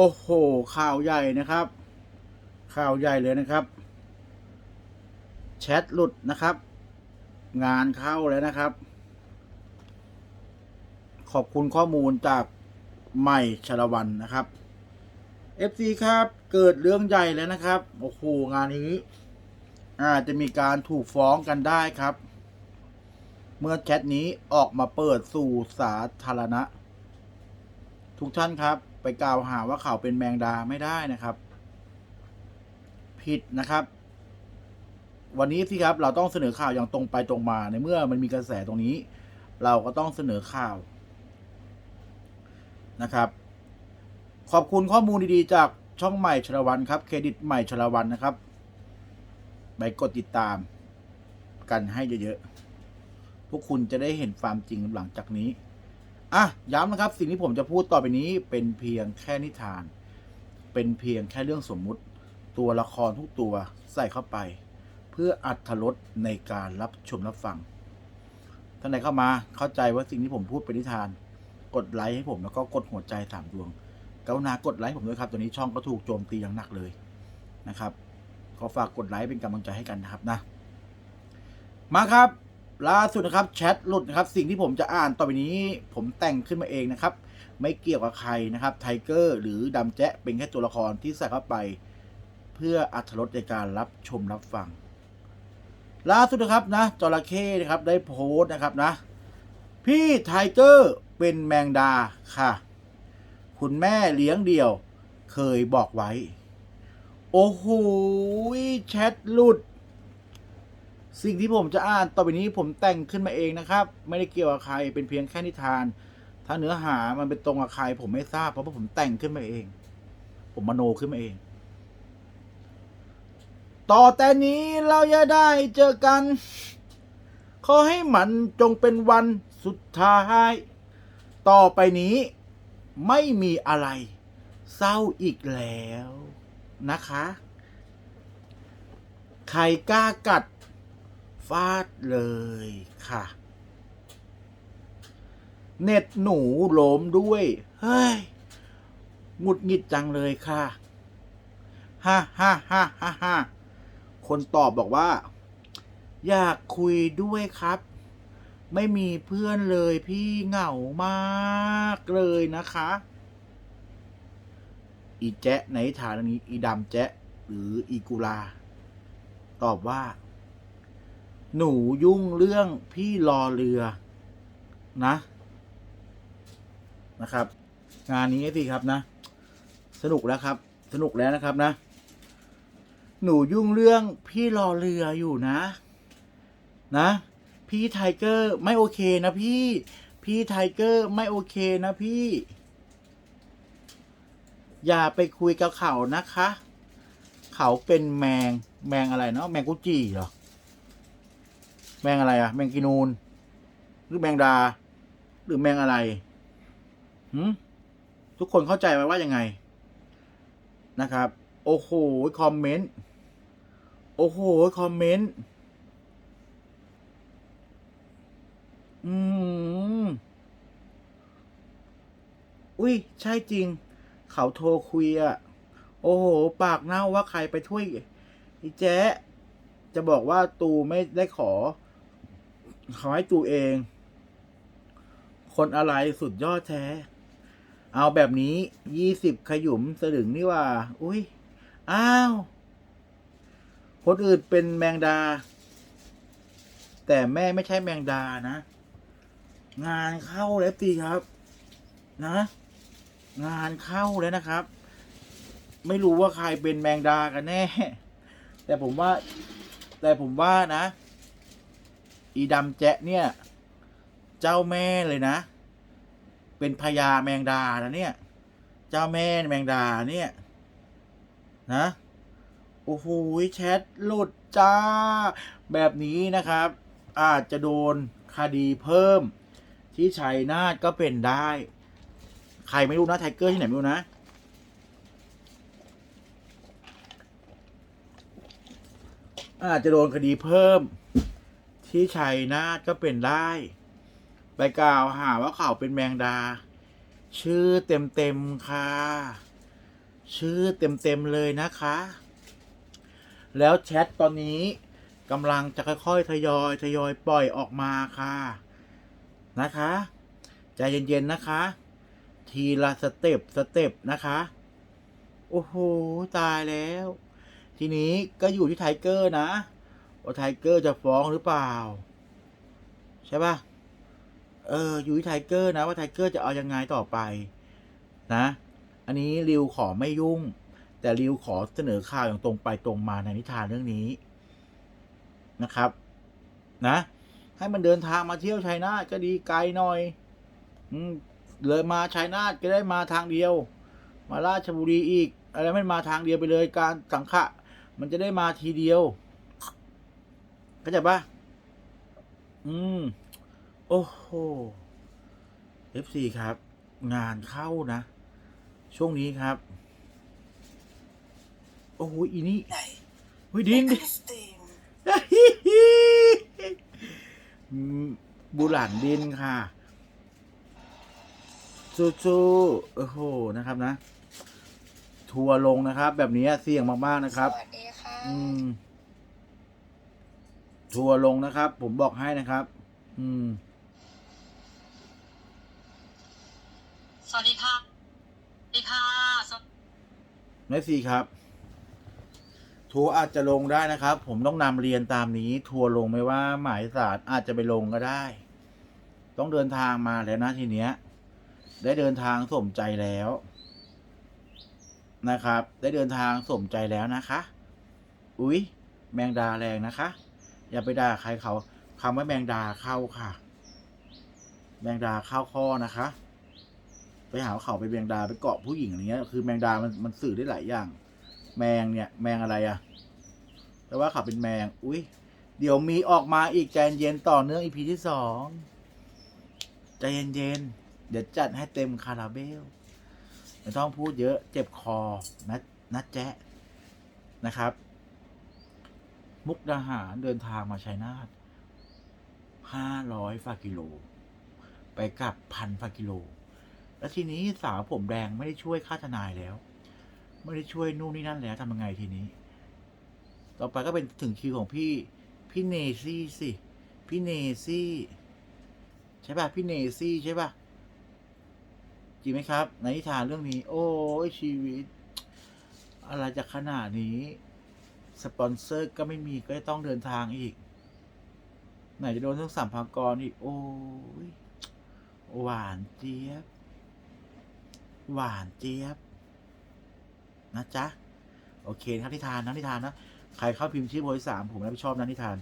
โอ้โห ข่าวใหญ่นะครับ ข่าวใหญ่เลยนะครับ แชทหลุดนะครับ งานเข้าแล้วนะครับ ขอบคุณข้อมูลจากใหม่ชลวันนะครับ FC ครับ เกิดเรื่องใหญ่แล้วนะครับ โอ้โห งานนี้อาจจะมีการถูกฟ้องกันได้ครับ เมื่อแชทนี้ออกมาเปิดสู่สาธารณะ ทุกท่านครับ ไปกล่าวหาว่าเขาเป็นแมงดาไม่ได้นะครับ ผิดนะครับ วันนี้สิครับเราต้องเสนอข่าวอย่างตรงไปตรงมาในเมื่อมันมีกระแสตรงนี้ เราก็ต้องเสนอข่าวนะครับ ขอบคุณข้อมูลดีๆ จากช่องใหม่ชลวันครับ เครดิตใหม่ชลวันนะครับ ไปกดติดตามกันให้เยอะๆ พวกคุณจะได้เห็นความจริงหลังจากนี้ อะย้ำนะครับ สิ่งที่ผมจะพูดต่อไปนี้เป็นเพียงแค่นิทาน เป็นเพียงแค่เรื่องสมมุติ ตัวละครทุกตัวใส่เข้าไป เพื่ออัดทรสในการรับชมรับฟังท่านใดเข้ามาเข้าใจว่าสิ่งที่ผมพูดเป็นนิทาน กดไลค์ให้ผมแล้วก็กดหัวใจสามดวงกรุณากดไลค์ผมด้วยครับตัวนี้ช่องก็ถูกโจมตีอย่างหนักเลยนะครับขอฝากกดไลค์เป็นกำลังใจให้กันนะครับนะ มาครับ ล่าสุดนะครับแชทหลุดนะครับสิ่งที่ผมจะอ่านต่อไปนี้ผมแต่งขึ้นมาเองนะครับ ไม่เกี่ยวกับใครนะครับไทเกอร์หรือดำแจ๊ะเป็นแค่ตัวละครที่ใส่เข้าไป เพื่ออัธรสในการรับชมรับฟัง ล่าสุดนะครับนะจระเข้นะครับได้โพสต์นะครับนะ พี่ไทเกอร์เป็นแมงดาค่ะ คุณแม่เลี้ยงเดี่ยว เคยบอกไว้ โอ้โหแชทหลุด สิ่งที่ผมจะอ่านต่อไปนี้ผมแต่งขึ้นมาเองนะครับ ไม่ได้เกี่ยวกับใครเป็นเพียงแค่นิทาน ถ้าเนื้อหามันเป็นตรงกับใครผมไม่ทราบเพราะว่าผมแต่งขึ้นมาเอง ผมมโนขึ้นมาเอง ต่อแต่นี้เราจะได้เจอกัน ขอให้มันจงเป็นวันสุดท้าย ต่อไปนี้ไม่มีอะไร เศร้าอีกแล้วนะคะ ใครกล้ากัด ฟาดเลยค่ะ เน็ตหนูโลมด้วย เฮ้ยหงุดหงิดจังเลยค่ะฮ่าฮ่าฮ่าฮ่าฮ่าคนตอบบอกว่า อยากคุยด้วยครับ ไม่มีเพื่อนเลยพี่เหงามากเลยนะคะ อีแจ๊ะในฐานนี้อีดำแจ๊ะ หรืออีกุลา ตอบว่า หนูยุ่งเรื่องพี่รอเรือนะ นะครับ งานนี้สิครับนะ สนุกแล้วครับ สนุกแล้วนะครับนะ หนูยุ่งเรื่องพี่รอเรืออยู่นะ นะ พี่ไทเกอร์ไม่โอเคนะพี่ พี่ไทเกอร์ไม่โอเคนะพี่ อย่าไปคุยกับเขานะคะ เขาเป็นแมงแมงอะไรเนาะแมงกุจีเหรอ แมงอะไรอะแมงกินูน หรือแมงดา หรือแมงอะไรหืมทุกคนเข้าใจไหมว่ายังไง นะครับ โอ้โหคอมเมนต์โอ้โหคอมเมนต์อืมอุ้ยใช่จริง เขาโทรคุยอะโอ้โห ปากเน่าว่าใครไปช่วยอีแจ๊จะบอกว่าตูไม่ได้ขอ ขอให้ตูเอง คนอะไรสุดยอดแท้ เอาแบบนี้ยี่สิบขยุมสลึงนี่ว่า อุ้ย อ้าว คนอื่นเป็นแมงดา แต่แม่ไม่ใช่แมงดานะ งานเข้าแล้วตีครับ นะ งานเข้าแล้วนะครับ ไม่รู้ว่าใครเป็นแมงดากันแน่ แต่ผมว่า แต่ผมว่านะ อีดำแจ๊ะเนี่ย เจ้าแม่เลยนะ เป็นพญาแมงดานะเนี่ย เจ้าแม่แมงดาเนี่ย นะโอ้โหแชทหลุดจ้า แบบนี้นะครับ อาจจะโดนคดีเพิ่ม ที่ชัยนาทก็เป็นได้ ใครไม่รู้นะไทเกอร์ที่ไหนไม่รู้นะ อาจจะโดนคดีเพิ่ม ที่ชัยนาทก็เป็นได้ ไปกล่าวหาว่าเขาเป็นแมงดา ชื่อเต็มๆค่ะ ชื่อเต็มๆเลยนะคะ แล้วแชทตอนนี้กำลังจะค่อยๆ ทยอยทยอยปล่อยออกมาค่ะ นะคะใจเย็นๆนะคะ ทีละสเต็ปสเต็ปนะคะโอ้โห ตายแล้ว ทีนี้ก็อยู่ที่ไทเกอร์นะ ว่าไทเกอร์จะฟ้องหรือเปล่า ใช่ปะเออ อยู่ที่ไทเกอร์นะว่าไทเกอร์จะเอายังไงต่อไป นะ อันนี้ริวขอไม่ยุ่ง แต่ริวขอเสนอข่าวอย่างตรงไปตรงมาในนิทานเรื่องนี้นะครับ นะ ให้มันเดินทางมาเที่ยวชัยนาทก็ดีไกลหน่อยอืมเลยมาชัยนาทก็ได้มาทางเดียว มาราชบุรีอีก อะไรไม่มาทางเดียวไปเลยการสังขะ มันจะได้มาทีเดียว เข้าใจปะอืม โอ้โห F4 ครับ งานเข้านะ ช่วงนี้ครับ โอ้โหอีนี่ไหนเฮ้ยดินดิริสตินอืมบุหลันดินค่ะสู้ๆโอ้โหนะครับนะ ทัวร์ลงนะครับ แบบนี้เสี่ยงมาก ๆ นะครับ สวัสดีค่ะ ทัวร์ลงนะครับ ผมบอกให้นะครับ อืม สวัสดีค่ะสวัสดีค่ะสวแม่ซีครับ ทัวร์อาจจะลงได้นะครับ ผมต้องนำเรียนตามนี้ ทัวร์ลงไม่ว่า หมายสารอาจจะไปลงก็ได้ ต้องเดินทางมาแล้วนะทีเนี้ย ได้เดินทางสมใจแล้ว นะครับ ได้เดินทางสมใจแล้วนะคะ อุ๊ย แมงดาแรงนะคะ อย่าไปด่าใครเขาคำว่าแมงดาเข้าค่ะ แมงดาเข้าข้อนะคะ ไปหาว่าเขาไปแมงดาไปเกาะผู้หญิงอะไรเงี้ย คือแมงดามันมันสื่อได้หลายอย่าง แมงเนี่ย แมงอะไรอะแต่ว่าเขาเป็นแมง อุ้ยเดี๋ยวมีออกมาอีกใจเย็นต่อเนื่องอีพีที่สองใจเย็นๆเดี๋ยวจัดให้เต็มคาราเบลไม่ต้องพูดเยอะเจ็บคอนะนะแจ๊ะนะครับ มุกดาหารเดินทางมาชัยนาทห้าร้อยฟากิโล ไปกลับพันฟากิโล แล้วทีนี้สาวผมแดงไม่ได้ช่วยค่าทนายแล้ว ไม่ได้ช่วยนู่นนี่นั่นแล้วทำยังไงทีนี้ ต่อไปก็เป็นถึงคิวของพี่ พี่เนซี่สิ พี่เนซี่ ใช่ป่ะ พี่เนซี่ใช่ป่ะ จริงไหมครับ ในนิทานเรื่องนี้ โอ้ยชีวิต อะไรจะขนาดนี้ สปอนเซอร์ก็ไม่มีก็ต้องเดินทางอีก ไหนจะโดนทั้งสามพากรอีก โอ้ยหวานเจี๊ยบ หวานเจี๊ยบ นะจ๊ะ โอเคนะครับนิทานนะนิทานนะ ใครเข้าพิมพ์ชื่อบริสามผมรับผิดชอบนะนิทาน